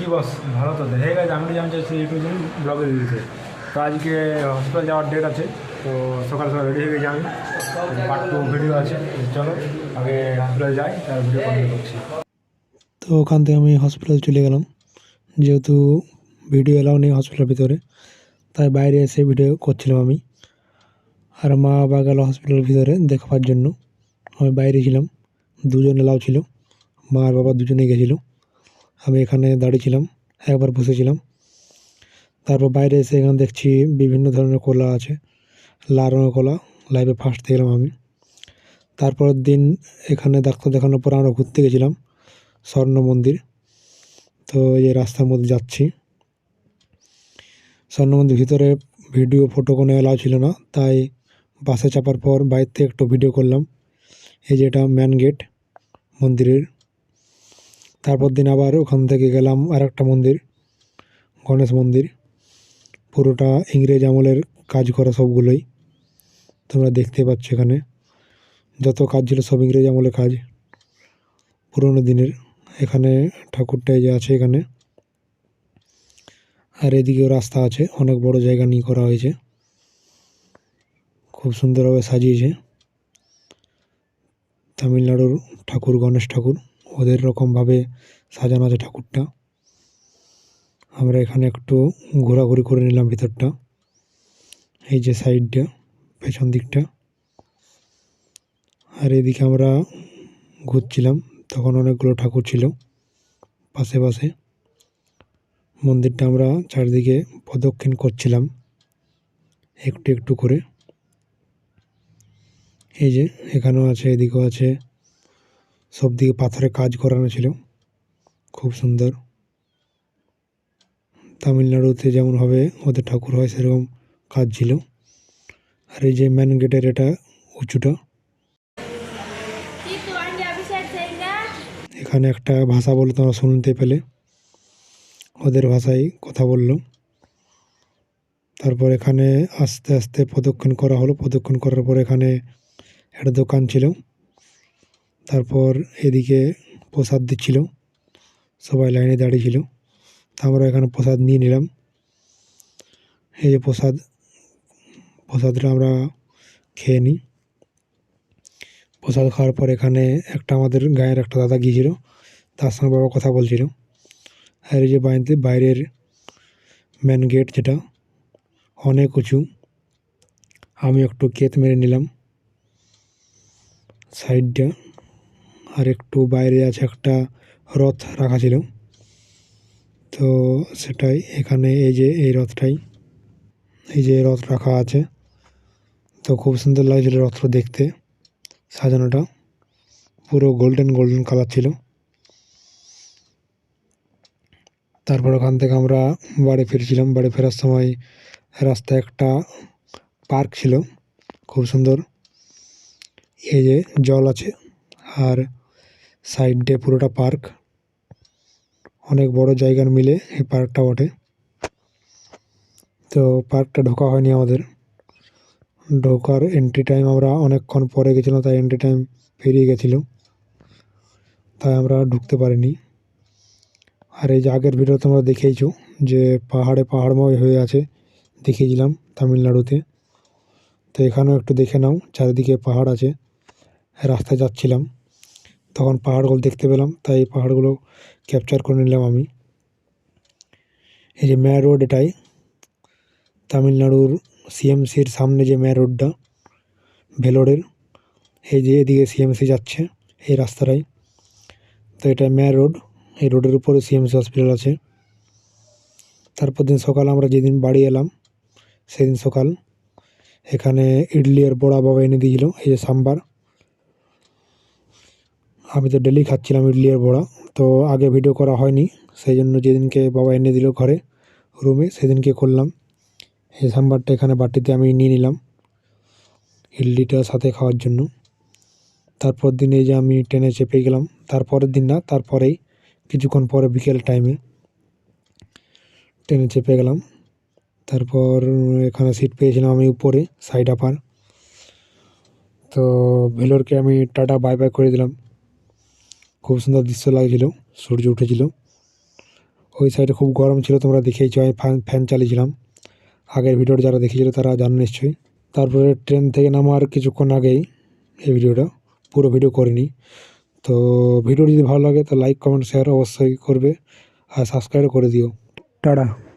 কি বস, ভালো তো হয়ে গেছে, আমি জানছি সেই ইউটিউব ব্লগে দিয়েছে তো আজকে হসপিটাল যাওয়ার ডেট আছে, তো সকাল সকাল রেডি হয়ে গেছি আমি। পার্ট টু ভিডিও আছে চলো, আগে হসপিটাল যাই তার ভিডিও কন্টিনিউ করছি। তো ওখান থেকে আমি হসপিটাল চলে গেলাম। যেহেতু ভিডিও এলাও নেই হসপিটালের ভিতরে, তাই বাইরে এসে ভিডিও করছিলাম আমি। আর মা বাবা গেল হসপিটালের ভিতরে দেখাবার জন্য। আমি বাইরে ছিলাম, দুজন এলাও ছিল, মা আর বাবা দুজনেই গেছিল। আমি এখানে দাঁড়িয়েছিলাম, একবার বসেছিলাম। তারপর বাইরে এসে এখানে দেখছি বিভিন্ন ধরনের কলা আছে, লাল রঙের কলা লাইভে ফার্স্ট দেখলাম আমি। তারপরের দিন এখানে ডাক্তার দেখানোর পর আমরা ঘুরতে গেছিলাম, স্বর্ণ মন্দির। তো এই রাস্তার মধ্যে যাচ্ছি। স্বর্ণ মন্দির ভিতরে ভিডিও ফটো কোনো এলাও ছিল না, তাই বাসে চাপার পর বাইরে থেকে একটু ভিডিও করলাম। এই যে এটা ম্যান গেট মন্দিরের। তারপর দিন আবার ওখান থেকে গেলাম আর একটা মন্দির, গণেশ মন্দির। পুরোটা ইংরেজ আমলের কাজ করা সবগুলোই, তোমরা দেখতে পাচ্ছ এখানে। যত কাজ ছিল সব ইংরেজ আমলের কাজ। পুরোনো দিনের, এখানে ঠাকুরটা এই যে আছে এখানে। আর এদিকেও রাস্তা আছে, অনেক বড় জায়গা নিয়ে করা হয়েছে। খুব সুন্দরভাবে সাজিয়েছে। তামিলনাড়ুর ঠাকুর, গণেশ ঠাকুর। ওদের রকমভাবে সাজানো আছে ঠাকুরটা। আমরা এখানে একটু ঘোরাঘুরি করে নিলাম ভিতরটা। এই যে সাইডটা, পেছন দিকটা। আর এদিকে আমরা ঘুরছিলাম, তখন অনেকগুলো ঠাকুর ছিল পাশে পাশে। মন্দিরটা আমরা চারদিকে প্রদক্ষিণ করছিলাম, একটু একটু করে। এই যে এখানেও আছে, এদিকেও আছে। সব দিকে পাথরে কাজ করানো ছিল। খুব সুন্দর। তামিলনাড়ুতে যেমন হবে, ওদের ঠাকুর হয় সেরকম কাজ ছিল। আর এই যে মেন গেটের এটা উঁচুটা। এখানে একটা ভাষা বলে তোমরা শুনতে পেলে। ওদের ভাষায় কথা বলল। তারপর এখানে আস্তে আস্তে প্রদক্ষিণ করা হলো। প্রদক্ষিণ করার পর এখানে একটা দোকান ছিল। তারপর এদিকে প্রসাদ দিচ্ছিল। সবাই লাইনে দাঁড়িয়ে ছিল। তা আমরা এখানে প্রসাদ নিয়ে নিলাম। এই যে প্রসাদ, প্রসাদটা আমরা খেয়ে নিই। প্রসাদ খাওয়ার পর এখানে একটা আমাদের গায়ের একটা দাদা গিয়েছিল। তার সঙ্গে বাবা কথা বলছিল। আর এই যে বাইরে বাইরের মেন গেট যেটা, অনেক উঁচু। আমি একটু কেত মেরে নিলাম। সাইডটা আর একটু বাইরে আছে একটা রথ রাখা ছিল। তো সেটাই এখানে এই যে এই রথটাই, এই যে রথ রাখা আছে। তো খুব সুন্দর লাগছিল রথটা দেখতে, সাজানোটা। পুরো গোল্ডেন গোল্ডেন কালার ছিল। তারপর ওখান থেকে আমরা বাড়ি ফিরছিলাম। বাড়ি ফেরার সময় রাস্তায় একটা পার্ক ছিল, খুব সুন্দর। এই যে জল আছে আর সাইড দিয়ে পুরোটা পার্ক। অনেক বড় জায়গার মিলে এই পার্কটা বটে। তো পার্কটা ঢোকা হয়নি আমাদের। ঢোকার এন্ট্রি টাইম আমরা অনেকক্ষণ পরে গেছিলাম, তাই এন্ট্রি টাইম পেরিয়ে গেছিল। তাই আমরা ঢুকতে পারিনি। আর এই যে আগের ভিডিও তোমরা দেখেইছো, যে পাহাড়ে পাহাড়ময় হয়ে আছে দেখিয়েছিলাম তামিলনাড়ুতে। তো এখানেও একটু দেখে নাও, চারিদিকে পাহাড় আছে। রাস্তায় যাচ্ছিলাম। তখন পাহাড়গুলো দেখতে পেলাম, তাই এই পাহাড়গুলো ক্যাপচার করে নিলাম আমি। এই যে ম্যা রোড এটাই, তামিলনাড়ুর সিএমসির সামনে যে ম্যা রোডটা ভেলোরের, এই যে এদিকে সিএমসি যাচ্ছে, এই রাস্তাটাই। তো এটা ম্যা রোড এই রোডের উপরে সিএমসি হসপিটাল আছে। তারপর দিন সকাল আমরা যেদিন বাড়ি এলাম, সেদিন সকাল, এখানে ইডলি আর বড়া বাবা এনে দিয়েছিল, এই যে সাম্বার। আমি তো ডেলি খাচ্ছিলাম ইডলি আর বড়া, তো আগে ভিডিও করা হয়নি সেই জন্য যেদিনকে বাবা এনে দিল ঘরে রুমে সেদিনকে করলাম। এই সাম্বারটা এখানে বাটিতে আমি নিয়ে নিলাম, ইডলিটা সাথে খাওয়ার জন্য। তারপর দিন এই যে আমি ট্রেনে চেপে গেলাম, তারপরের দিন না, তারপরেই কিছুক্ষণ পরে বিকেল টাইমে ট্রেনে চেপে গেলাম। তারপর এখানে সিট পেয়েছিলাম আমি উপরে সাইড আপার তো ভেলোরকে আমি টাটা বাই বাই করে দিলাম। খুব সুন্দর দৃশ্য লাগছিল, সূর্য উঠেছিল। ওই সাইডে খুব গরম ছিল, তোমরা দেখেইছো, আমি ফ্যান ফ্যান চালিয়েছিলাম। আগের ভিডিওটা যারা দেখেছিল তারা জানো নিশ্চয়ই। তারপরে ট্রেন থেকে নামার কিছুক্ষণ আগেই এই ভিডিওটা পুরো ভিডিও করিনি। তো ভিডিও যদি ভালো লাগে, তো লাইক কমেন্ট শেয়ার অবশ্যই করবে। আর সাবস্ক্রাইব করে দিও। টাটা।